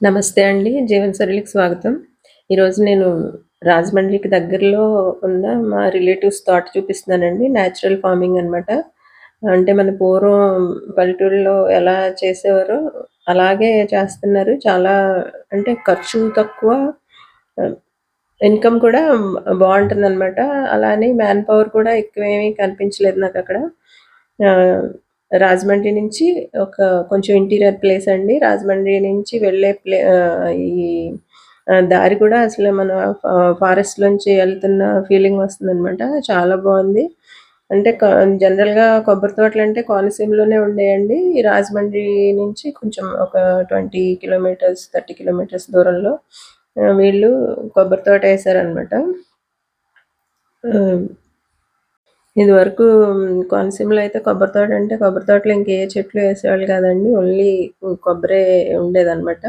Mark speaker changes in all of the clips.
Speaker 1: నమస్తే అండి. జీవనశైలికి స్వాగతం. ఈరోజు నేను రాజమండ్రికి దగ్గరలో ఉన్న మా రిలేటివ్స్ తోట చూపిస్తున్నానండి. నేచురల్ ఫార్మింగ్ అనమాట. అంటే మన పూర్వం పల్లెటూరులో ఎలా చేసేవారో అలాగే చేస్తున్నారు. చాలా అంటే ఖర్చు తక్కువ ఇన్‌కమ్ కూడా బాగుంటుంది అనమాట అలానే మ్యాన్ పవర్ కూడా ఎక్కువేమీ కనిపించలేదు నాకు అక్కడ రాజమండ్రి నుంచి ఒక కొంచెం ఇంటీరియర్ ప్లేస్ అండి. రాజమండ్రి నుంచి వెళ్ళే ప్లే ఈ దారి కూడా అసలు మన ఫారెస్ట్ ఫారెస్ట్‌లోంచి వెళ్తున్న ఫీలింగ్ వస్తుందనమాట. చాలా బాగుంది అంటే జనరల్‌గా కొబ్బరి తోటలు అంటే కోనసీమలోనే ఉండేయండి. ఈ రాజమండ్రి నుంచి కొంచెం ఒక 20 కిలోమీటర్స్, 30 కిలోమీటర్స్ దూరంలో వీళ్ళు కొబ్బరి తోట వేశారనమాట ఇది ఇదివరకు కోనసీమలో అయితే కొబ్బరి తోట అంటే కొబ్బరి తోటలో ఇంకే చెట్లు వేసేవాళ్ళు కాదండి. ఓన్లీ కొబ్బరే ఉండేదన్నమాట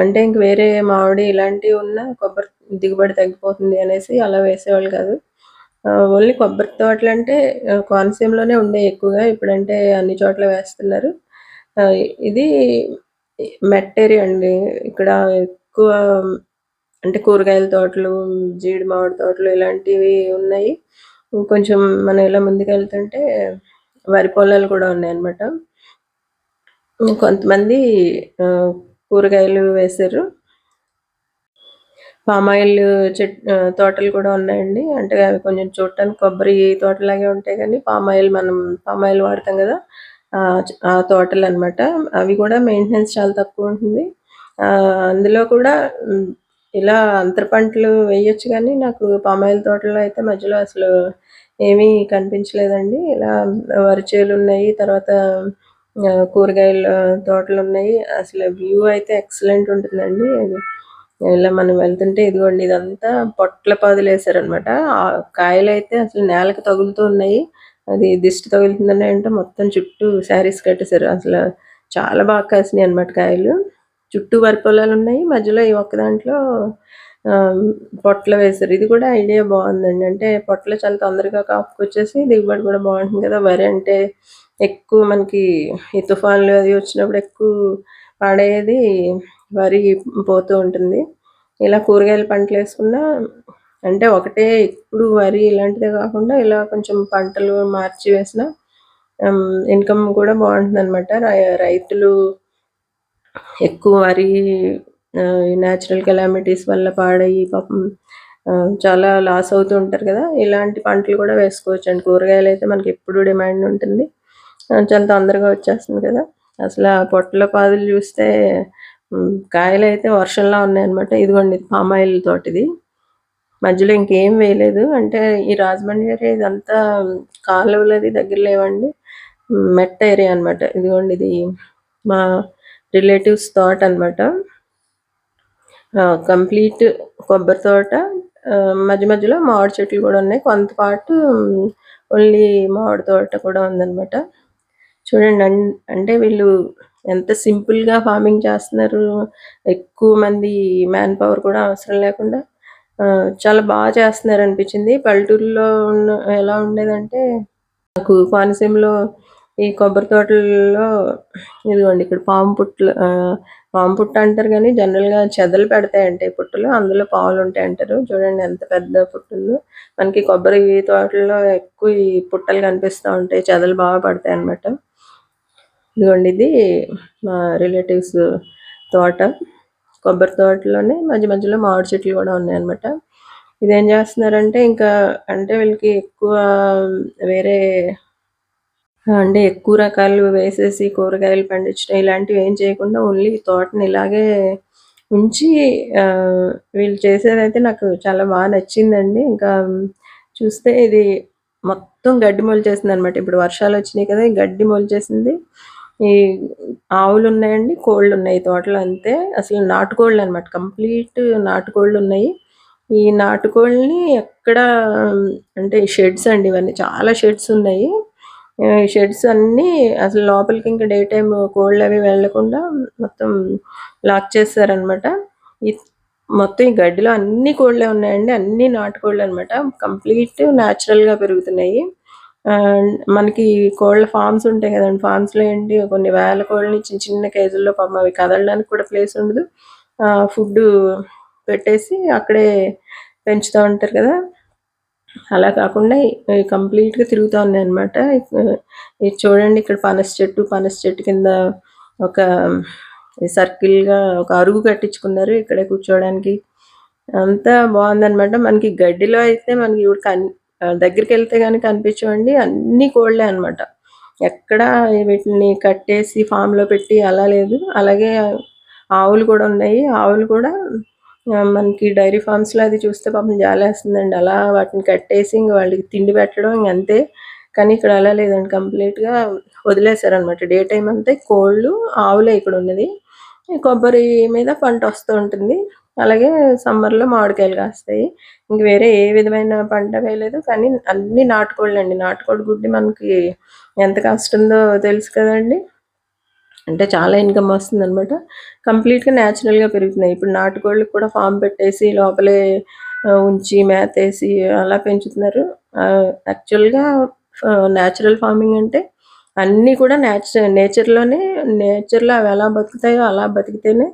Speaker 1: అంటే ఇంక వేరే మామిడి ఇలాంటివి ఉన్నా కొబ్బరి దిగుబడి తగ్గిపోతుంది అనేసి అలా వేసేవాళ్ళు కాదు. ఓన్లీ కొబ్బరి తోటలు అంటే కోనసీమలోనే ఉండే ఎక్కువగా. ఇప్పుడంటే అన్ని చోట్ల వేస్తున్నారు. ఇది మెట్టేరి అండి. ఇక్కడ ఎక్కువ అంటే కూరగాయల తోటలు, జీడి మామిడి తోటలు ఇలాంటివి ఉన్నాయి. కొంచెం మనం ఇలా ముందుకెళ్తుంటే వరి పొలాలు కూడా ఉన్నాయన్నమాట. కొంతమంది కూరగాయలు వేశారు. పామాయిల్ చెట్ తోటలు కూడా ఉన్నాయండి. అంటే అవి కొంచెం చూడటానికి కొబ్బరి తోటలాగే ఉంటాయి కానీ పామాయిల్ మనం పామాయిల్ వాడతాం కదా ఆ తోటలు అనమాట అవి కూడా మెయింటెనెన్స్ చాలా తక్కువ ఉంటుంది అందులో కూడా ఇలా అంతర పంటలు వేయొచ్చు కానీ నాకు పామాయిల్ తోటలో అయితే మధ్యలో అసలు ఏమీ కనిపించలేదండి. ఇలా వరి చేలున్నాయి. తర్వాత కూరగాయల తోటలు ఉన్నాయి అసలు వ్యూ అయితే ఎక్సలెంట్ ఉంటుందండి. ఇలా మనం వెళ్తుంటే ఇదిగోండి ఇదంతా పొట్ల పాదులు వేసారనమాట ఆ అయితే అసలు నేలకు తగులుతూ ఉన్నాయి. అది దిష్టి తగులుతుందని అంటే మొత్తం చుట్టూ శారీస్ కట్టేశారు. అసలు చాలా బాగా కాసినాయి అనమాట కాయలు. చుట్టూ వరి పొలాలున్నాయి. మధ్యలో ఈ ఒక్క దాంట్లో పొట్టలు పొట్లు వేశారు. ఇది కూడా ఐడియా బాగుందండి అంటే పొట్లు చాలా తొందరగా కాపుకొచ్చేసి దిగుబడి కూడా బాగుంటుంది కదా! వరి అంటే ఎక్కువ మనకి ఈ తుఫాన్లు అది వచ్చినప్పుడు ఎక్కువ పాడయ్యేది వరి పోతూ ఉంటుంది. ఇలా కూరగాయల పంటలేసుకున్నా అంటే ఒకటే ఇప్పుడు వరి ఇలాంటిదే కాకుండా ఇలా కొంచెం పంటలు మార్చి వేసిన ఇన్‌కమ్ కూడా బావుంటుందనమాట. రై రైతులు ఎక్కువ వరి న్యాచురల్ ఈ నేచురల్ కెలామిటీస్ వల్ల పాడయ్యి పాపం చాలా లాస్ అవుతూ ఉంటారు కదా! ఇలాంటి పంటలు కూడా వేసుకోవచ్చండి. మనకి ఎప్పుడు డిమాండ్ ఉంటుంది. చాలా తొందరగా వచ్చేస్తుంది కదా! అసలు ఆ పొట్టల పాదులు చూస్తే కాయలు అయితే వర్షంలా ఉన్నాయన్నమాట. ఇదిగోండి ఇది ఆయిల్ తోటిది. మధ్యలో ఇంకేం వేయలేదు. అంటే ఈ రాజమండ్రి ఏరియా ఇదంతా కాలువలది దగ్గర లేవండి. మెట్ట ఏరియా అనమాట. ఇదిగోండి ఇది మా రిలేటివ్స్ తోట అనమాట కంప్లీట్ కొబ్బరి తోట. మధ్య మధ్యలో మామిడి చెట్లు కూడా ఉన్నాయి. కొంతపాటు ఓన్లీ మామిడి తోట కూడా ఉందనమాట. చూడండి అన్ అంటే వీళ్ళు ఎంత సింపుల్‌గా ఫార్మింగ్ చేస్తున్నారు. ఎక్కువ మంది మ్యాన్ పవర్ కూడా అవసరం లేకుండా చాలా బాగా చేస్తున్నారు అనిపించింది పల్లెటూరులో ఉన్న ఎలా ఉండేదంటే నాకు కోనసీమలో ఈ కొబ్బరి తోటల్లో ఇదిగోండి ఇక్కడ పాము పుట్లు పాము పుట్ట అంటారు కానీ జనరల్‌గా చెదలు పెడతాయంట ఈ పుట్టలు అందులో పాములుంటాయంటారు. చూడండి ఎంత పెద్ద పుట్టుందో. మనకి కొబ్బరి తోటల్లో ఎక్కువ ఈ పుట్టలు కనిపిస్తా ఉంటాయి. చెదలు బాగా పడతాయి అన్నమాట ఇదిగోండి ఇది మా రిలేటివ్స్ తోట. కొబ్బరి తోటలోనే మధ్య మధ్యలో మామిడి చెట్లు కూడా ఉన్నాయన్నమాట. ఇదేం చేస్తున్నారంటే ఇంకా అంటే వీళ్ళకి ఎక్కువ వేరే అంటే ఎక్కువ రకాలు వేసేసి కూరగాయలు పండించడం ఇలాంటివి ఏం చేయకుండా ఓన్లీ తోటని ఇలాగే ఉంచి వీళ్ళు చేసేదైతే నాకు చాలా బాగా నచ్చిందండి. ఇంకా చూస్తే ఇది మొత్తం గడ్డి మొలిచేసింది అనమాట ఇప్పుడు వర్షాలు వచ్చినాయి కదా! ఈ గడ్డి మొలిచేసింది. ఈ ఆవులున్నాయండి, కోళ్ళున్నాయి తోటలో అంతే. అసలు నాటుకోళ్ళనమాట. కంప్లీట్ నాటుకోళ్ళున్నాయి. ఈ నాటుకోళ్ళని ఎక్కడ అంటే షెడ్స్ అండి ఇవన్నీ. చాలా షెడ్స్ ఉన్నాయి. ఈ షెడ్స్ అన్నీ అసలు లోపలికి ఇంకా డే టైమ్ అవి వెళ్ళకుండా మొత్తం లాక్ చేసేసారనమాట. ఈ మొత్తం ఈ గడ్డిలో అన్ని కోళ్ళే ఉన్నాయండి. అన్ని నాటుకోళ్ళు అనమాట కంప్లీట్ నేచురల్‌గా పెరుగుతున్నాయి. మనకి కోళ్ళ ఫార్మ్స్ ఉంటాయి కదండి ఫామ్స్లో ఏంటి కొన్ని వేల కోళ్ళని చిన్న చిన్న కేజీల్లో పాపం అవి కదలడానికి కూడా ప్లేస్ ఉండదు. ఫుడ్ పెట్టేసి అక్కడే పెంచుతూ ఉంటారు కదా! అలా కాకుండా కంప్లీట్‌గా తిరుగుతూ ఉన్నాయి అనమాట ఇది చూడండి ఇక్కడ పనస చెట్టు, పనస చెట్టు కింద ఒక సర్కిల్‌గా ఒక అరుగు కట్టించుకున్నారు ఇక్కడే కూర్చోవడానికి. అంతా బాగుందనమాట మనకి గడ్డిలో అయితే మనకి ఇప్పుడు కన్ దగ్గరికి వెళ్తే కానీ కనిపించవండి. అన్నీ కోళ్ళే అనమాట. ఎక్కడా వీటిని కట్టేసి ఫామ్‌లో పెట్టి అలా లేదు. అలాగే ఆవులు కూడా ఉన్నాయి. ఆవులు కూడా మనకి డైరీ ఫార్మ్స్‌లో అది చూస్తే పాపం జాలేస్తుందండి. అలా వాటిని కట్టేసి ఇంక వాళ్ళకి తిండి పెట్టడం ఇంగంతే. కానీ ఇక్కడ అలా లేదండి. కంప్లీట్‌గా వదిలేసారనమాట. డే టైం అంతే కోళ్ళు, ఆవులే ఇక్కడ ఉన్నది కొబ్బరి మీద పంట వస్తూ ఉంటుంది. అలాగే సమ్మర్‌లో మామిడికాయలు కాస్తాయి. ఇంక వేరే ఏ విధమైన పంట వేయలేదు. కానీ అన్నీ నాటుకోళ్ళండి. నాటుకోడి గుడ్డి మనకి ఎంత కాస్ట్ ఉందో తెలుసు కదండి అంటే చాలా ఇన్‌కమ్ వస్తుందనమాట. కంప్లీట్‌గా న్యాచురల్‌గా పెరుగుతున్నాయి. ఇప్పుడు నాటుకోళ్ళకి కూడా ఫామ్ పెట్టేసి లోపలే ఉంచి మేతేసి అలా పెంచుతున్నారు. యాక్చువల్‌గా న్యాచురల్ ఫార్మింగ్ అంటే అన్నీ కూడా నేచ నేచర్‌లోనే నేచర్‌లో అవి ఎలా బతుకుతాయో అలా బతికితేనే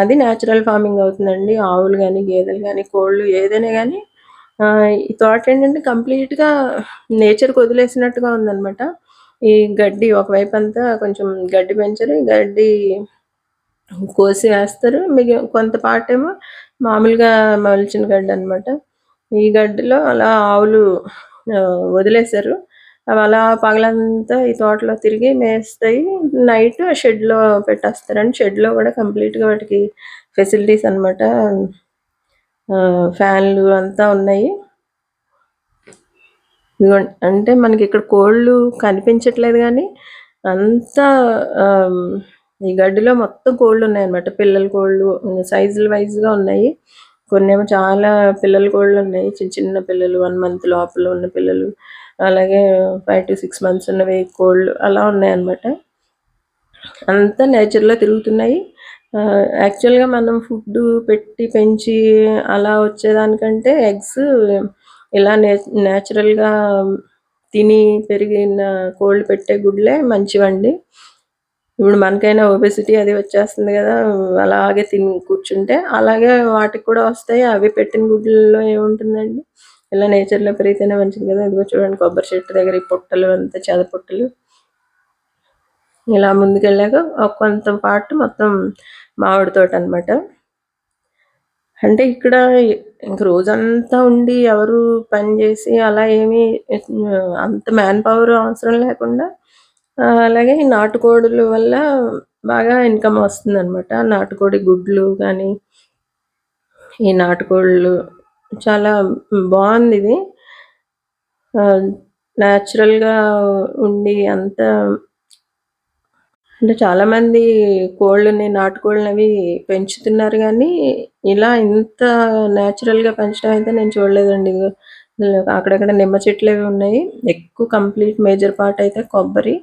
Speaker 1: అది న్యాచురల్ ఫార్మింగ్ అవుతుందండి. ఆవులు కానీ గేదెలు కానీ కోళ్ళు ఏదైనా కానీ ఈ తోట ఏంటంటే కంప్లీట్‌గా నేచర్‌కి వదిలేసినట్టుగా ఉందనమాట. ఈ గడ్డి ఒకవైపంతా కొంచెం గడ్డి పెంచరు గడ్డి కోసి వేస్తారు. మిగి కొంత పార్టేమో మామూలుగా మలిచిన గడ్డనమాట. ఈ గడ్డిలో అలా ఆవులు వదిలేశారు. అవి అలా పగలంతా ఈ తోటలో తిరిగి మేస్తాయి. నైట్ షెడ్‌లో పెట్టేస్తారండి. షెడ్‌లో కూడా కంప్లీట్‌గా వాటికి ఫెసిలిటీస్ అనమాట. ఫ్యాన్లు అంతా ఉన్నాయి. అంటే మనకి ఇక్కడ కోళ్ళు కనిపించట్లేదు కానీ అంతా ఈ గడ్డిలో మొత్తం కోళ్ళు ఉన్నాయన్నమాట పిల్లల కోళ్ళు సైజులు వైజ్గా ఉన్నాయి. కొన్ని ఏమో చాలా పిల్లల కోళ్ళు ఉన్నాయి చిన్న చిన్న పిల్లలు వన్ మంత్ లోపల ఉన్న పిల్లలు, అలాగే 5-6 మంత్స్ ఉన్నవి కోళ్ళు అలా ఉన్నాయన్నమాట. అంతా నేచర్‌లో తిరుగుతున్నాయి. యాక్చువల్‌గా మనం ఫుడ్డు పెట్టి పెంచి అలా వచ్చేదానికంటే ఎగ్స్ ఇలా నే నేచురల్‌గా తిని పెరిగిన కోళ్ళు పెట్టే గుడ్లే మంచివండి. ఇప్పుడు మనకైనా ఒబెసిటీ అది వచ్చేస్తుంది కదా అలాగే తిని కూర్చుంటే, అలాగే వాటికి కూడా వస్తాయి. అవి పెట్టిన గుడ్లలో ఏముంటుందండి? ఇలా నేచర్‌లో పెరిగితేనే మంచిది కదా ఇదిగో చూడండి కొబ్బరి చెట్టు దగ్గర ఈ పుట్టలు అంతా చెద పుట్టలు. ఇలా ముందుకెళ్ళాక ఒక కొంత పాటు మొత్తం మామిడి తోటనమాట. అంటే ఇక్కడ ఇంక రోజంతా ఉండి ఎవరు పని చేసి అలా ఏమి అంత మ్యాన్ పవర్ అవసరం లేకుండా అలాగే ఈ నాటుకోడుల వల్ల బాగా ఇన్‌కమ్ వస్తుందనమాట. నాటుకోడి గుడ్లు కానీ ఈ నాటుకోళ్ళు చాలా బాగుంది ఇది న్యాచురల్గా ఉండి అంతా అంటే చాలామంది కోళ్ళని, నాటుకోళ్ళనవి పెంచుతున్నారు కానీ ఇలా ఇంత న్యాచురల్గా పెంచడం అయితే నేను చూడలేదండి. అక్కడక్కడ నిమ్మ చెట్లు అవి ఉన్నాయి. ఎక్కువ కంప్లీట్ మేజర్ పార్ట్ అయితే కొబ్బరి,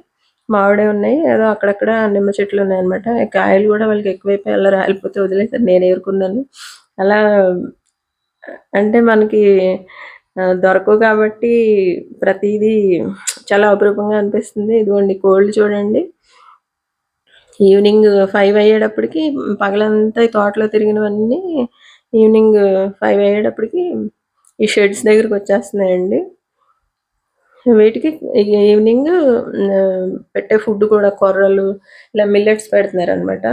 Speaker 1: మామిడే ఉన్నాయి. ఏదో అక్కడక్కడ నిమ్మ చెట్లు ఉన్నాయి అనమాట కాయలు కూడా వాళ్ళకి ఎక్కువైపోయి అలా రాలిపోతే వదిలేసారు. నేను ఏరుకున్నాను. అలా అంటే మనకి దొరకవు కాబట్టి ప్రతిదీ చాలా అపురూపంగా అనిపిస్తుంది. ఇదిగోండి కోళ్ళు చూడండి. ఈవినింగ్ ఫైవ్ అయ్యేటప్పటికి పగలంతా ఈ తోటలో తిరిగినవన్నీ ఈవినింగ్ ఫైవ్ అయ్యేటప్పటికి ఈ షెడ్స్ దగ్గరికి వచ్చేస్తున్నాయండి వీటికి ఈవినింగ్ పెట్టే ఫుడ్ కూడా కొర్రలు, ఇలా మిల్లెట్స్ పెడుతున్నారనమాట.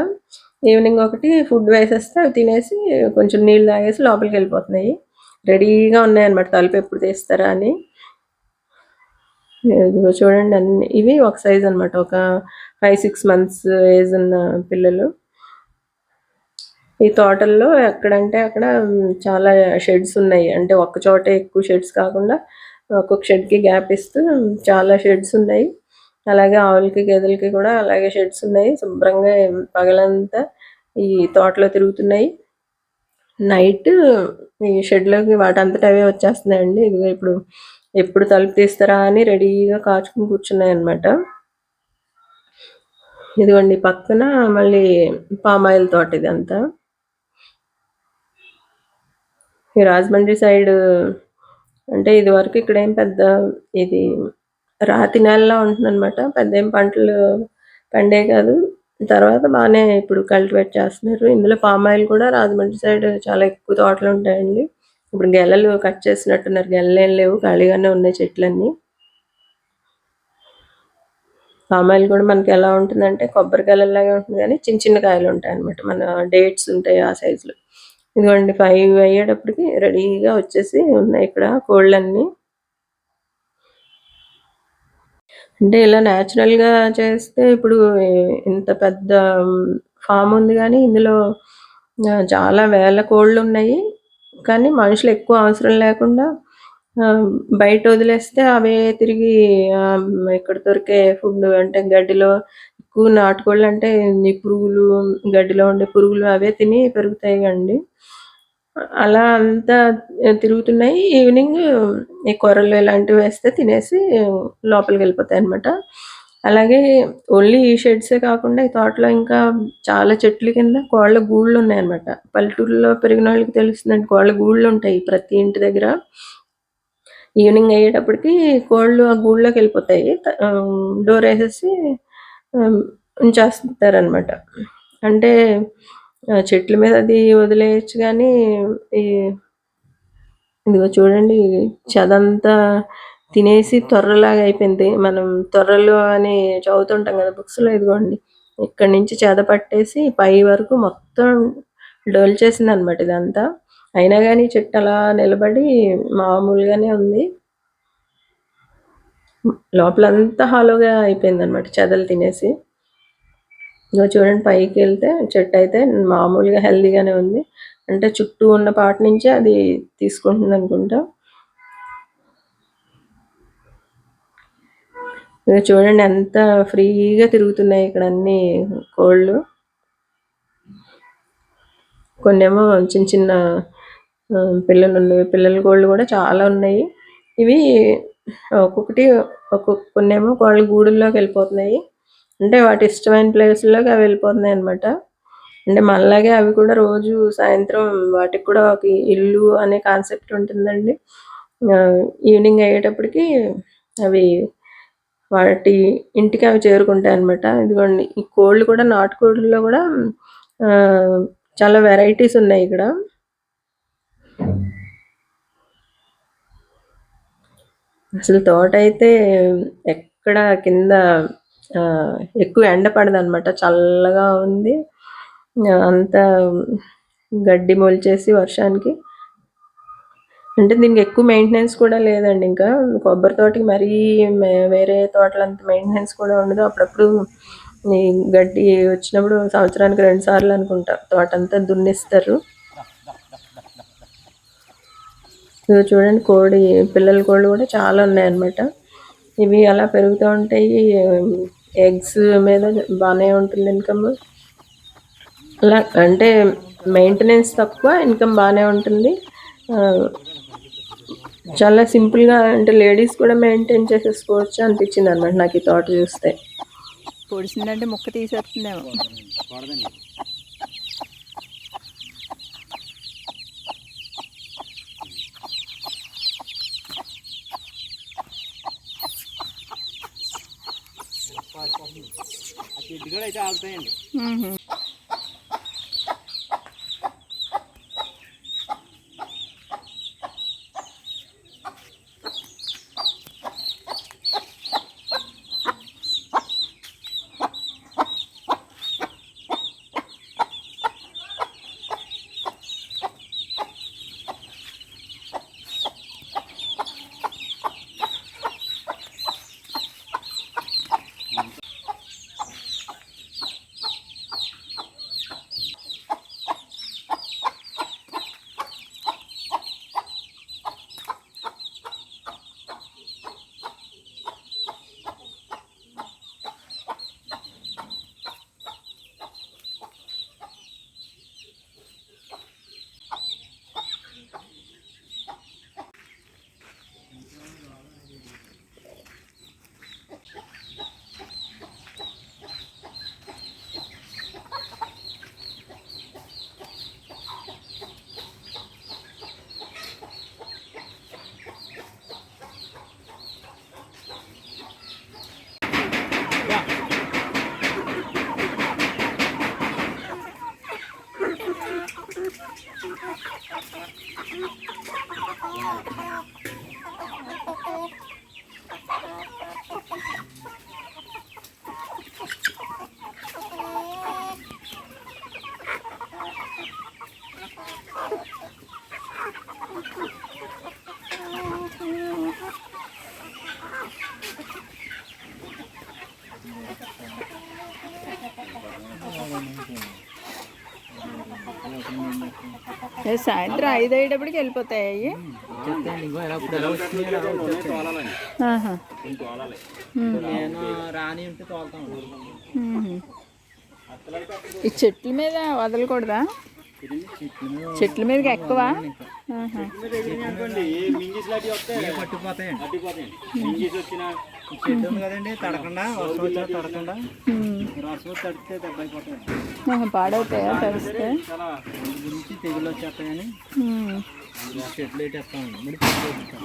Speaker 1: ఈవినింగ్ ఒకటి ఫుడ్ వేసేస్తే అవి తినేసి కొంచెం నీళ్ళు తాగేసి లోపలికి వెళ్ళిపోతున్నాయి రెడీగా ఉన్నాయన్నమాట తలుపెప్పుడు తీస్తారా అని. ఇదిగో చూడండి అన్ని ఇవి ఒక సైజ్ అనమాట. ఒక 5, 6 మంత్స్ ఏజ్ ఉన్న పిల్లలు. ఈ తోటల్లో ఎక్కడంటే అక్కడ చాలా షెడ్స్ ఉన్నాయి. అంటే ఒక్క చోటే ఎక్కువ షెడ్స్ కాకుండా ఒక్కొక్క షెడ్‌కి గ్యాప్ ఇస్తూ చాలా షెడ్స్ ఉన్నాయి. అలాగే ఆవులకి, గేదెలకి కూడా అలాగే షెడ్స్ ఉన్నాయి. శుభ్రంగా పగలంతా ఈ తోటలో తిరుగుతున్నాయి. నైట్ ఈ షెడ్‌లోకి వాటంతట అవే వచ్చేస్తున్నాయండి. ఇదిగో ఇప్పుడు ఎప్పుడు తలుపు తీస్తారా అని రెడీగా కాచుకుని కూర్చున్నాయి అనమాట ఇదిగోండి పక్కన మళ్ళీ పామాయిల్ తోట ఇదంతా. ఈ రాజమండ్రి సైడ్ అంటే ఇదివరకు ఇక్కడేం పెద్ద ఇది రాతి నేలలా ఉంటుందన్నమాట. పెద్దేం పంటలు పండే కాదు. తర్వాత బాగానే ఇప్పుడు కల్టివేట్ చేస్తున్నారు. ఇందులో పామ్ ఆయిల్ కూడా రాజమండ్రి సైడ్ చాలా ఎక్కువ తోటలు ఉంటాయండి ఇప్పుడు గెలలు కట్ చేసినట్టున్నారు. గెలలేం లేవు. ఖాళీగానే ఉన్నాయి చెట్లన్నీ. పామాయిల్ ఆయిల్ కూడా ఎలా ఉంటుందంటే కొబ్బరి గెలల్లాగే ఉంటుంది కానీ చిన్న చిన్న కాయలు ఉంటాయి అనమాట మన డేట్స్ ఉంటాయి ఆ సైజులో. ఇదిగోండి ఫైవ్ అయ్యేటప్పటికి రెడీగా వచ్చేసి ఉన్నాయి ఇక్కడ కోళ్ళన్నీ. అంటే ఇలా నేచురల్‌గా చేస్తే ఇప్పుడు ఇంత పెద్ద ఫామ్ ఉంది కానీ ఇందులో చాలా వేల కోళ్ళు ఉన్నాయి కానీ మనుషులు ఎక్కువ అవసరం లేకుండా బయట వదిలేస్తే అవే తిరిగి ఇక్కడ దొరికే ఫుడ్ అంటే గడ్డిలో ఎక్కువ నాటుకోళ్ళంటే ఈ పురుగులు, గడ్డిలో ఉండే పురుగులు అవే తిని పెరుగుతాయి అండి అలా అంతా తిరుగుతున్నాయి. ఈవినింగ్ ఈ కూరలు ఇలాంటివి వేస్తే తినేసి లోపలికి వెళ్ళిపోతాయి అనమాట అలాగే ఓన్లీ ఈ షెడ్సే కాకుండా ఈ తోటలో ఇంకా చాలా చెట్ల కింద కోళ్ళ గూళ్ళున్నాయన్నమాట. పల్లెటూరులో పెరిగినోళ్ళకి తెలుస్తుందండి. కోళ్ళ గూళ్ళుంటాయి ప్రతి ఇంటి దగ్గర. ఈవినింగ్ అయ్యేటప్పటికి కోళ్ళు ఆ గూళ్ళోకి వెళ్ళిపోతాయి డోర్ వేసేసి ఉంచేస్తారనమాట. అంటే చెట్ల మీద అది వదిలేయొచ్చు కానీ ఈ ఇదిగో చూడండి చదంతా తినేసి త్వరలాగా అయిపోయింది. మనం త్వరలు అని చదువుతుంటాం కదా బుక్స్‌లో ఇదిగోండి. ఇక్కడి నుంచి చెద పట్టేసి పై వరకు మొత్తం డోల్చేసిందనమాట ఇదంతా. అయినా కానీ చెట్టు అలా నిలబడి మామూలుగానే ఉంది. లోపలంతా హాలోగా అయిపోయింది అనమాట చెదలు తినేసి. ఇంకా చూడండి పైకి వెళ్తే చెట్టు అయితే మామూలుగా హెల్తీగానే ఉంది. అంటే చుట్టూ ఉన్న పార్ట్ నుంచే అది తీసుకుంటుంది అనుకుంటా చూడండి ఎంత ఫ్రీగా తిరుగుతున్నాయి ఇక్కడ అన్ని కోళ్ళు. కొన్నేమో చిన్న చిన్న పిల్లలు ఉన్నాయి పిల్లల కోళ్ళు కూడా చాలా ఉన్నాయి. ఇవి ఒక్కొక్కటి ఒక్కొక్క కొన్నేమో కోళ్ళ గూడుల్లోకెళ్ళిపోతున్నాయి. అంటే వాటి ఇష్టమైన ప్లేస్లోకి అవి వెళ్ళిపోతున్నాయన్నమాట. అంటే మళ్ళాగే అవి కూడా రోజు సాయంత్రం వాటికి కూడా ఒక ఇల్లు అనే కాన్సెప్ట్ ఉంటుందండి. ఈవినింగ్ అయ్యేటప్పటికి అవి వాటి ఇంటికి అవి చేరుకుంటాయి అనమాట ఇదిగోండి ఈ కోళ్ళు కూడా నాటుకోళ్ళలో కూడా చాలా వెరైటీస్ ఉన్నాయి ఇక్కడ. అసలు తోట అయితే ఎక్కడ కింద ఎక్కువ ఎండ పడదనమాట. చల్లగా ఉంది. అంత గడ్డి మొలిచేసి వర్షానికి అంటే దీనికి ఎక్కువ మెయింటెనెన్స్ కూడా లేదండి ఇంకా. కొబ్బరి తోటకి మరీ మే వేరే తోటలంత మెయింటెనెన్స్ కూడా ఉండదు. అప్పుడప్పుడు ఈ గడ్డి వచ్చినప్పుడు సంవత్సరానికి రెండు సార్లు అనుకుంటా తోటంతా దున్నిస్తారు. ఇదిగో చూడండి కోడి పిల్లల కోళ్ళు కూడా చాలా ఉన్నాయన్నమాట. ఇవి అలా పెరుగుతూ ఉంటాయి. ఎగ్స్ మీద బాగానే ఉంటుంది ఇన్‌కమ్. అలా అంటే మెయింటెనెన్స్ తక్కువ. ఇన్‌కమ్ బాగానే ఉంటుంది. చాలా సింపుల్‌గా అంటే లేడీస్ కూడా మెయింటైన్ చేసేసుకోవచ్చు అనిపించిందనమాట నాకు ఈ తోట చూస్తే.
Speaker 2: పొడిసిందంటే ముక్క తీసేస్తుందేమో. హుహు. ఏ సాయంత్రం ఐదు అయ్యేటప్పటికి వెళ్ళిపోతాయి అవి. ఈ చెట్ల మీద వదలకూడదా? చెట్ల మీదకి ఎక్కువ?
Speaker 3: పట్టుకుపోతాయండి. ఉంది కదండి తడకుండా తడకుండా.
Speaker 2: ఉమ్.
Speaker 3: వర్షం వచ్చి తడితే దెబ్బ అయిపోతాయి
Speaker 2: ఆహా, పాడవుతాయా తడిస్తే
Speaker 3: దీని గురించి తెగులు వచ్చేస్తాయని
Speaker 2: ఉమ్.
Speaker 3: ఇలా చెట్లు వేటేస్తామండి మరి చెట్లు వేపిస్తాం.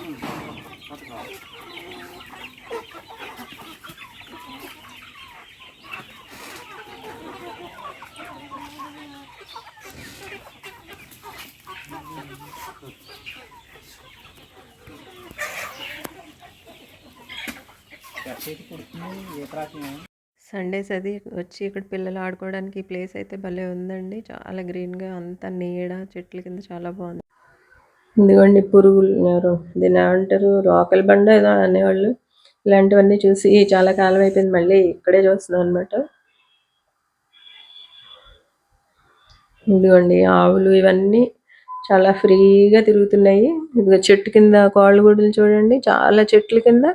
Speaker 3: చెట్టు అయితే పుడుతుంది ఏ ప్రాసం
Speaker 1: సండేస్ అది వచ్చి ఇక్కడ పిల్లలు ఆడుకోవడానికి ఈ ప్లేస్ అయితే భలే ఉందండి. చాలా గ్రీన్గా అంతా నీడ చెట్ల కింద చాలా బాగుంది. ఇదిగోండి పురుగులు ఎవరు దీని ఏమంటారు? రోకల బండ ఏదో అనేవాళ్ళు. ఇలాంటివన్నీ చూసి చాలా కాలం అయిపోయింది. మళ్ళీ ఇక్కడే చూస్తున్నాం అనమాట ఇదిగోండి ఆవులు ఇవన్నీ చాలా ఫ్రీగా తిరుగుతున్నాయి. ఇదిగో చెట్టు కింద కోళ్ళగూడులు చూడండి. చాలా చెట్ల కింద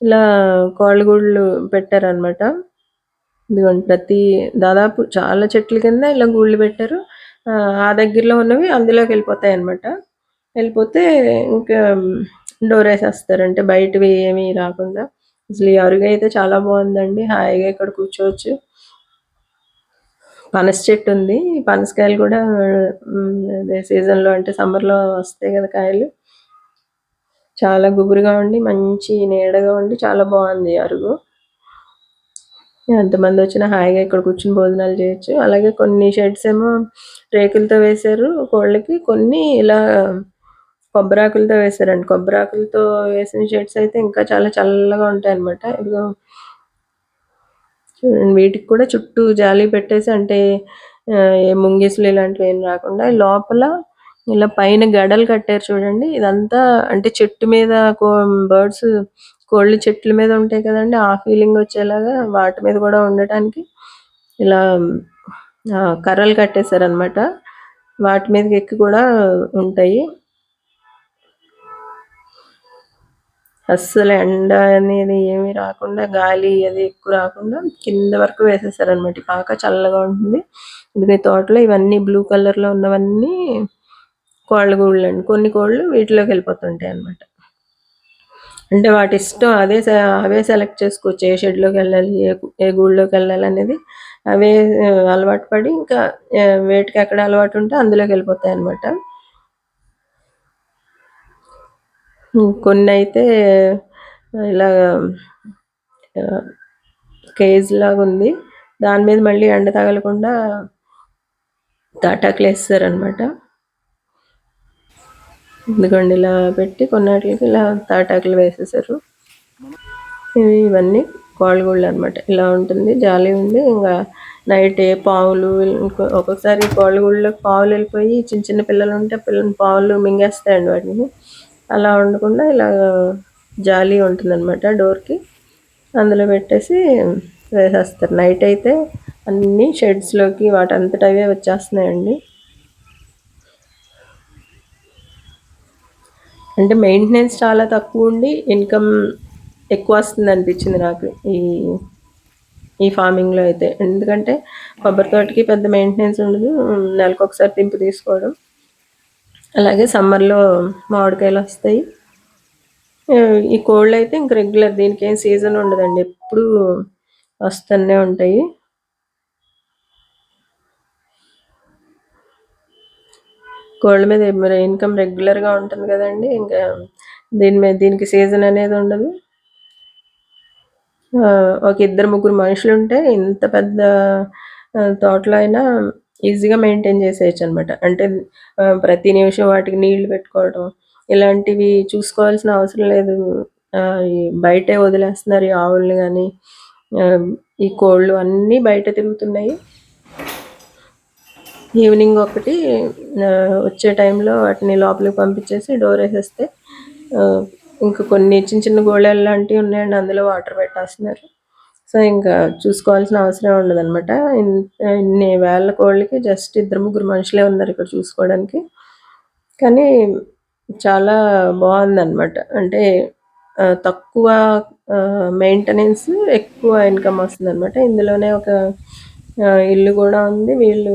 Speaker 1: ఇలా కోళ్ళగూడులు పెట్టారనమాట ఇదిగోండి ప్రతి దాదాపు చాలా చెట్ల కింద ఇలా గూళ్ళు పెట్టారు. ఆ, దగ్గరలో ఉన్నవి అందులోకి వెళ్ళిపోతాయి అనమాట వెళ్ళిపోతే ఇంకా డోర్ వేసేస్తారు. అంటే బయటవి ఏమీ రాకుండా. అసలు ఈ అరుగు అయితే చాలా బాగుందండి. హాయిగా ఇక్కడ కూర్చోవచ్చు. పనస చెట్టు ఉంది. పనసకాయలు కూడా అదే సీజన్లో అంటే సమ్మర్లో వస్తాయి కదా కాయలు. చాలా గుబురుగా ఉండి మంచి నీడగా ఉండి చాలా బాగుంది అరుగు. ఎంతమంది వచ్చినా హాయిగా ఇక్కడ కూర్చుని భోజనాలు చేయొచ్చు. అలాగే కొన్ని షెడ్స్ ఏమో రేకులతో వేశారు. కోళ్ళకి కొన్ని ఇలా కొబ్బరాకులతో వేశారండి. కొబ్బరాకులతో వేసిన షెడ్స్ అయితే ఇంకా చాలా చల్లగా ఉంటాయి అన్నమాట ఇదిగో చూడండి వీటికి కూడా చుట్టూ జాలి పెట్టేసి అంటే ఏ ముంగిసులు ఇలాంటివి ఏం రాకుండా లోపల ఇలా పైన గడలు కట్టారు చూడండి. ఇదంతా అంటే చెట్టు మీద బర్డ్స్ కోళ్ళు చెట్ల మీద ఉంటాయి కదండి ఆ ఫీలింగ్ వచ్చేలాగా వాటి మీద కూడా ఉండటానికి ఇలా కర్రలు కట్టేశారనమాట వాటి మీదకి ఎక్కి కూడా ఉంటాయి. అస్సలు ఎండ అనేది ఏమీ రాకుండా గాలి అది ఎక్కువ రాకుండా కింద వరకు వేసేసారనమాట పాక చల్లగా ఉంటుంది. ఇది ఈ తోటలో ఇవన్నీ బ్లూ కలర్లో ఉన్నవన్నీ కోళ్ళ గూళ్ళు అండి కొన్ని కోళ్ళు వీటిలోకి వెళ్ళిపోతుంటాయి అన్నమాట అంటే వాటి ఇష్టం అదే అవే సెలెక్ట్ చేసుకోవచ్చు. ఏ షెడ్లోకి వెళ్ళాలి ఏ ఏ గూళ్ళోకి వెళ్ళాలి అనేది అవే అలవాటు పడి ఇంకా వేటికి ఎక్కడ అలవాటు ఉంటే అందులోకి వెళ్ళిపోతాయి అన్నమాట. కొన్ని అయితే ఇలా కేజ్ లాగా ఉంది. దాని మీద మళ్ళీ ఎండ తగలకుండా తాటాకులు వేస్తారనమాట ఇదిగోండి ఇలా పెట్టి కొన్నాటికి ఇలా తాటాకులు వేసేసారు ఇవి ఇవన్నీ కోళ్ళగూళ్ళు అనమాట ఇలా ఉంటుంది జాలి ఉంది. ఇంకా నైట్ ఏ పావులు ఒక్కొక్కసారి కోళ్ళగూళ్ళలో పావులు వెళ్ళిపోయి చిన్న చిన్న పిల్లలు ఉంటే పిల్లలు పావులు మింగేస్తాయండి వాటిని. అలా ఉండకుండా ఇలా జాలి ఉంటుందన్నమాట డోర్కి. అందులో పెట్టేసి వేసేస్తారు. నైట్ అయితే అన్నీ షెడ్స్లోకి వాటంతట అవే వచ్చేస్తున్నాయండి. అంటే మెయింటెనెన్స్ చాలా తక్కువ ఉండి ఇన్కమ్ ఎక్కువ వస్తుంది అనిపించింది నాకు ఈ ఈ ఫార్మింగ్లో అయితే. ఎందుకంటే కొబ్బరి తోటకి పెద్ద మెయింటెనెన్స్ ఉండదు. నెలకు ఒకసారి తింపు తీసుకోవడం. అలాగే సమ్మర్లో మామిడికాయలు వస్తాయి. ఈ కోళ్ళు అయితే ఇంక రెగ్యులర్ దీనికి ఏం సీజన్ ఉండదండి. ఎప్పుడు వస్తూనే ఉంటాయి. కోళ్ళ మీద మరి ఇన్కమ్ రెగ్యులర్గా ఉంటుంది కదండి. ఇంకా దీని మీద దీనికి సీజన్ అనేది ఉండదు. ఒక ఇద్దరు ముగ్గురు మనుషులు ఉంటే ఇంత పెద్ద తోటలో అయినా ఈజీగా మెయింటైన్ చేసేయచ్చు అనమాట అంటే ప్రతి నిమిషం వాటికి నీళ్ళు పెట్టుకోవడం ఇలాంటివి చూసుకోవాల్సిన అవసరం లేదు. బయటే వదిలేస్తున్నారు ఈ ఆవులు కానీ ఈ కోళ్ళు అన్నీ బయట తిరుగుతున్నాయి. ఈవినింగ్ ఒకటి వచ్చే టైంలో వాటిని లోపలికి పంపించేసి డోర్ వేసేస్తే ఇంకా కొన్ని చిన్న చిన్న గోళాలు లాంటివి ఉన్నాయండి అందులో వాటర్ పెట్టేస్తున్నారు. సో ఇంకా చూసుకోవాల్సిన అవసరం ఉండదన్నమాట. ఇన్ని వేల కోళ్ళకి జస్ట్ ఇద్దరు ముగ్గురు మనుషులే ఉన్నారు ఇక్కడ చూసుకోవడానికి. కానీ చాలా బాగుందన్నమాట. అంటే తక్కువ మెయింటెనెన్స్ ఎక్కువ ఇన్కమ్ వస్తుంది అనమాట ఇందులోనే ఒక ఇల్లు కూడా ఉంది. వీళ్ళు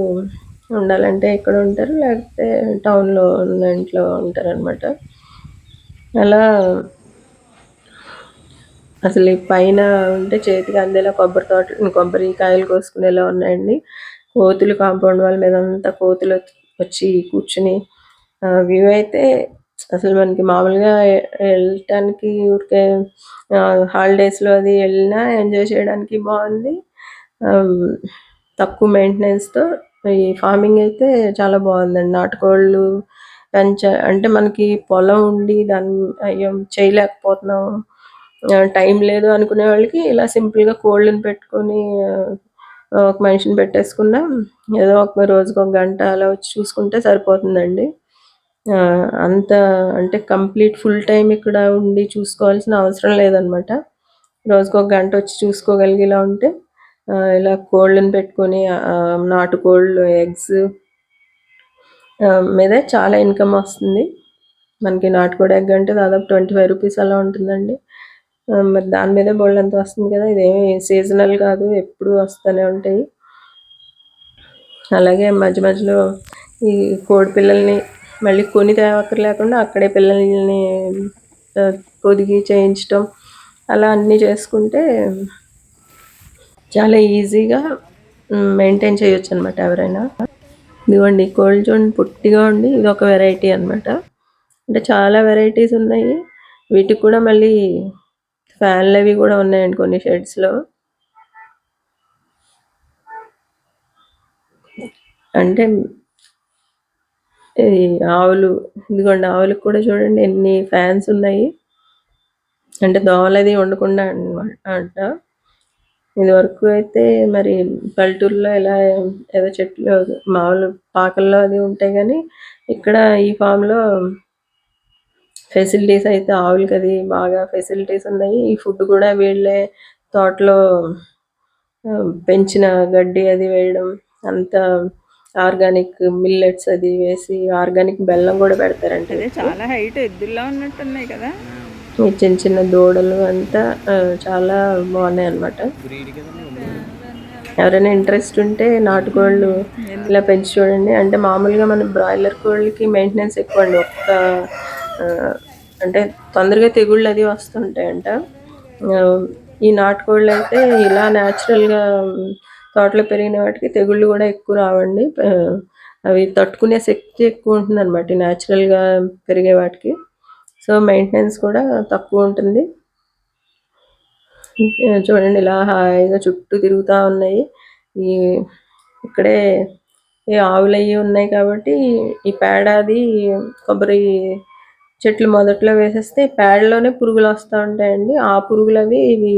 Speaker 1: ఉండాలంటే ఇక్కడ ఉంటారు? లేకపోతే టౌన్లో ఉన్న ఇంట్లో ఉంటారనమాట అలా అసలు ఈ పైన ఉంటే చేతికి అందేలా కొబ్బరి తోట కొబ్బరి కాయలు కోసుకునేలా ఉన్నాయండి. కోతులు కాంపౌండ్ వాళ్ళ మీద అంతా కోతులు వచ్చి కూర్చుని వ్యూ అయితే అసలు మనకి మామూలుగా వెళ్ళటానికి ఊరికే హాలిడేస్లో అది వెళ్ళినా ఎంజాయ్ చేయడానికి బాగుంది. తక్కువ మెయింటెనెన్స్తో ఈ ఫార్మింగ్ అయితే చాలా బాగుందండి. నాటుకోళ్ళు పెంచ అంటే మనకి పొలం ఉండి దాన్ని అయ్యో చేయలేకపోతున్నాం. టైం లేదు అనుకునే వాళ్ళకి ఇలా సింపుల్గా కోళ్ళని పెట్టుకొని ఒక మనిషిని పెట్టేసుకున్నా. ఏదో ఒక రోజుకి ఒక గంట అలా వచ్చి చూసుకుంటే సరిపోతుందండి. అంత అంటే కంప్లీట్ ఫుల్ టైం ఇక్కడ ఉండి చూసుకోవాల్సిన అవసరం లేదనమాట. రోజుకు ఒక గంట వచ్చి చూసుకోగలిగేలా ఉంటే ఇలా కోళ్ళని పెట్టుకొని నాటుకోళ్ళు ఎగ్స్ మీద చాలా ఇన్కమ్ వస్తుంది. మనకి నాటుకోడి ఎగ్ అంటే దాదాపు ట్వంటీ ఫైవ్ రూపీస్ అలా ఉంటుందండి. మరి దాని మీద బోల్డ్ వస్తుంది కదా ఇదేమి సీజనల్ కాదు ఎప్పుడు వస్తూనే ఉంటాయి. అలాగే మధ్య మధ్యలో ఈ కోడి పిల్లల్ని మళ్ళీ కొని తేవక్కర్ లేకుండా అక్కడే పిల్లల్ని పొదిగి చేయించడం అలా అన్నీ చేసుకుంటే చాలా ఈజీగా మెయింటైన్ చేయొచ్చు అనమాట ఎవరైనా. ఇదిగోండి కోల్డ్ జోన్ పుట్టిగా ఉండి ఇది ఒక వెరైటీ అనమాట అంటే చాలా వెరైటీస్ ఉన్నాయి. వీటికి కూడా మళ్ళీ ఫ్యాన్లు అవి కూడా ఉన్నాయండి కొన్ని షెడ్స్లో. అంటే ఇది ఆవులు ఇదిగోండి ఆవులకు కూడా చూడండి ఎన్ని ఫ్యాన్స్ ఉన్నాయి. అంటే దోమలు వండకుండా ఉండకుండా ఇదివరకు అయితే మరి పల్లెటూరులో ఇలా ఏదో చెట్లు మామూలు పాకల్లో అది ఉంటాయి కానీ ఇక్కడ ఈ ఫామ్లో ఫెసిలిటీస్ అయితే ఆవులకి అది బాగా ఫెసిలిటీస్ ఉన్నాయి. ఈ ఫుడ్ కూడా వీళ్ళే తోటలో పెంచిన గడ్డి అది వేయడం అంత ఆర్గానిక్ మిల్లెట్స్ అది వేసి ఆర్గానిక్ బెల్లం కూడా పెడతారంట.
Speaker 2: చాలా హైట్ ఎద్దుల్లో ఉన్నట్టున్నాయి కదా.
Speaker 1: చిన్న చిన్న దూడలు అంతా చాలా బాగున్నాయి అన్నమాట ఎవరైనా ఇంట్రెస్ట్ ఉంటే నాటుకోళ్ళు ఇలా పెంచి చూడండి. అంటే మామూలుగా మన బ్రాయిలర్ కోళ్ళకి మెయింటెనెన్స్ ఎక్కువ అండి ఒక్క అంటే తొందరగా తెగుళ్ళు అది వస్తుంటాయంట. ఈ నాటుకోళ్ళు అయితే ఇలా న్యాచురల్గా తోటలో పెరిగిన వాటికి తెగుళ్ళు కూడా ఎక్కువ రావండి. అవి తట్టుకునే శక్తి ఎక్కువ ఉంటుంది అనమాట న్యాచురల్గా పెరిగే వాటికి. సో మెయింటెనెన్స్ కూడా తక్కువ ఉంటుంది. చూడండి ఇలా హాయిగా చుట్టూ తిరుగుతూ ఉన్నాయి. ఈ ఇక్కడే ఈ ఆవులు అవి ఉన్నాయి కాబట్టి ఈ పేడ అది కొబ్బరి చెట్లు మొదట్లో వేసేస్తే పేడలోనే పురుగులు వస్తూ ఉంటాయండి. ఆ పురుగులు అవి ఇవి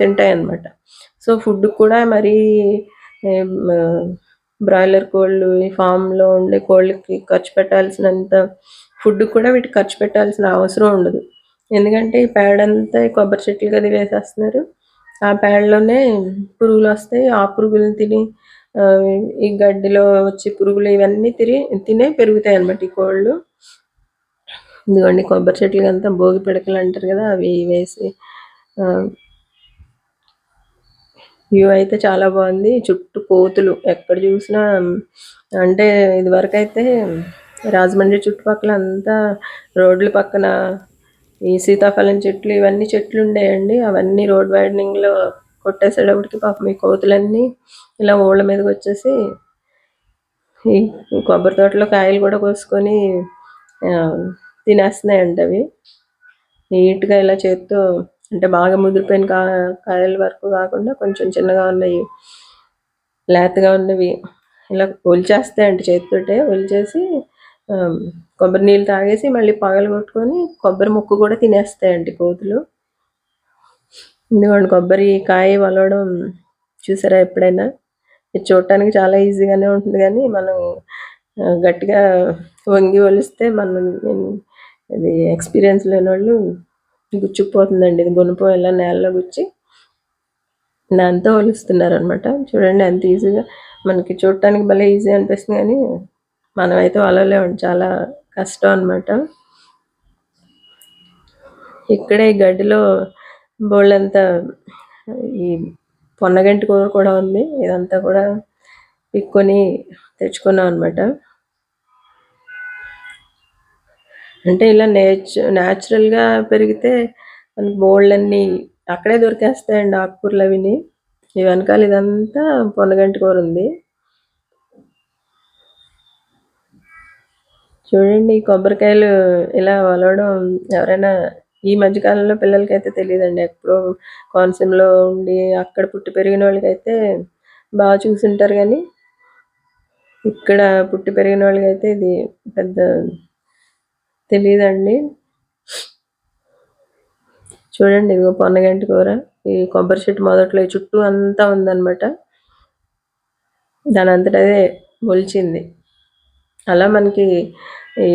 Speaker 1: తింటాయి అన్నమాట. సో ఫుడ్ కూడా మరి బ్రాయిలర్ కోళ్ళు ఈ ఫామ్లో ఉండే కోళ్ళకి ఖర్చు పెట్టాల్సినంత ఫుడ్ కూడా వీటికి ఖర్చు పెట్టాల్సిన అవసరం ఉండదు. ఎందుకంటే ఈ పేడంతా కొబ్బరి చెట్లు అది వేసేస్తున్నారు ఆ పేడలోనే పురుగులు వస్తాయి. ఆ పురుగులు తిని ఈ గడ్డిలో వచ్చే పురుగులు ఇవన్నీ తిని తినే పెరుగుతాయి అన్నమాట ఈ కోళ్ళు. ఇదిగోండి కొబ్బరి చెట్లు అంతా భోగి పిడకలు అంటారు కదా అవి వేసి వ్యూ అయితే చాలా బాగుంది. చుట్టూ కోతులు ఎక్కడ చూసినా అంటే ఇదివరకు అయితే రాజమండ్రి చుట్టుపక్కల అంతా రోడ్ల పక్కన ఈ సీతాఫలం చెట్లు ఇవన్నీ చెట్లు ఉండేయండి. అవన్నీ రోడ్ వైడనింగ్లో కొట్టేసేటప్పటికి పాపం ఈ కోతులన్నీ ఇలా ఊళ్ళ మీదకి వచ్చేసి ఈ కొబ్బరి తోటలో కాయలు కూడా కోసుకొని తినేస్తున్నాయండి అవి. నీట్గా ఇలా చేత్తో అంటే బాగా ముదిరిపోయిన కా కాయల వరకు కాకుండా కొంచెం చిన్నగా ఉన్నాయి లేతగా ఉన్నవి ఇలా ఒలిచేస్తాయండి చేతితోటే. ఒలిచేసి కొబ్బరి నీళ్ళు తాగేసి మళ్ళీ పగలు కొట్టుకొని కొబ్బరి ముక్కు కూడా తినేస్తాయండి కోతులు. ఎందుకంటే కొబ్బరి కాయ వలవడం చూసారా ఎప్పుడైనా? ఇది చూడటానికి చాలా ఈజీగానే ఉంటుంది కానీ మనం గట్టిగా వంగి వలిస్తే మనం ఇది ఎక్స్పీరియన్స్ లేని వాళ్ళు గుచ్చుకుపోతుందండి. ఇది గుణపం ఇలా నేలలో గుచ్చి దాంతో వలుస్తున్నారు అనమాట చూడండి ఎంత ఈజీగా మనకి చూడటానికి భలే ఈజీ అనిపిస్తుంది కానీ మనమైతే వలలేమండి చాలా కష్టం అన్నమాట. ఇక్కడే ఈ గడ్డిలో బోళ్ళంతా ఈ పొన్నగంటి కూర కూడా ఉంది. ఇదంతా కూడా పిక్కొని తెచ్చుకున్నాం అనమాట అంటే ఇలా నేచ న్యాచురల్గా పెరిగితే మనకి బోళ్ళన్నీ అక్కడే దొరికేస్తాయండి ఆకుకూరలు అవిని. ఈ వెనకాల ఇదంతా పొన్నగంటి కూర ఉంది. చూడండి కొబ్బరికాయలు ఇలా వలవడం ఎవరైనా ఈ మధ్యకాలంలో పిల్లలకైతే తెలియదండి. ఎప్పుడో కోనసీమలో ఉండి అక్కడ పుట్టి పెరిగిన వాళ్ళకైతే బాగా చూసుంటారు కానీ ఇక్కడ పుట్టి పెరిగిన వాళ్ళకైతే ఇది పెద్ద తెలియదండి. చూడండి ఇదిగో పొన్నగంటి కూర. ఈ కొబ్బరి చెట్టు మొదట్లో ఈ చుట్టూ అంతా ఉందన్నమాట. దాని అంతటదే అదే మొలిచింది అలా మనకి ఈ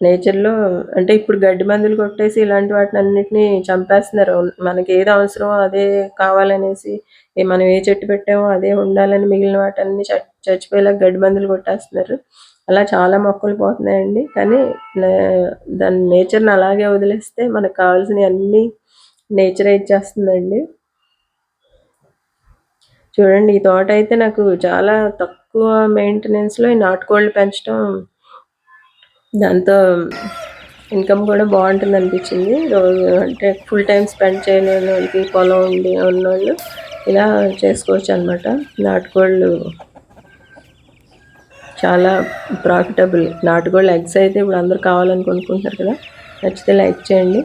Speaker 1: నేచర్లో అంటే ఇప్పుడు గడ్డి మందులు కొట్టేసి ఇలాంటి వాటిని అన్నిటిని చంపేస్తున్నారు. మనకి ఏది అవసరమో అదే కావాలనేసి ఏ మనం ఏ చెట్టు పెట్టామో అదే ఉండాలని మిగిలిన వాటన్ని చ- చచ్చిపోయేలా గడ్డి మందులు కొట్టేస్తున్నారు. అలా చాలా మొక్కలు పోతున్నాయండి. కానీ దాని నేచర్ని అలాగే వదిలేస్తే మనకు కావాల్సినవి అన్నీ నేచరే ఇచ్చేస్తుందండి చూడండి ఈ తోట అయితే నాకు చాలా తక్కువ మెయింటెనెన్స్లో ఈ నాటుకోళ్ళు పెంచడం దాంతో ఇన్కమ్ కూడా బాగుంటుంది అనిపించింది. రోజు అంటే ఫుల్ టైం స్పెండ్ చేయలేని వాళ్ళకి పొలం ఉండి ఉన్నోళ్ళు ఇలా చేసుకోవచ్చు అనమాట నాటుకోళ్ళు చాలా ప్రాఫిటబుల్ నాటుకోళ్ళు ఎగ్స్ అయితే ఇప్పుడు అందరూ కావాలని కొనుక్కుంటున్నారు కదా. నచ్చితే లైక్ చేయండి.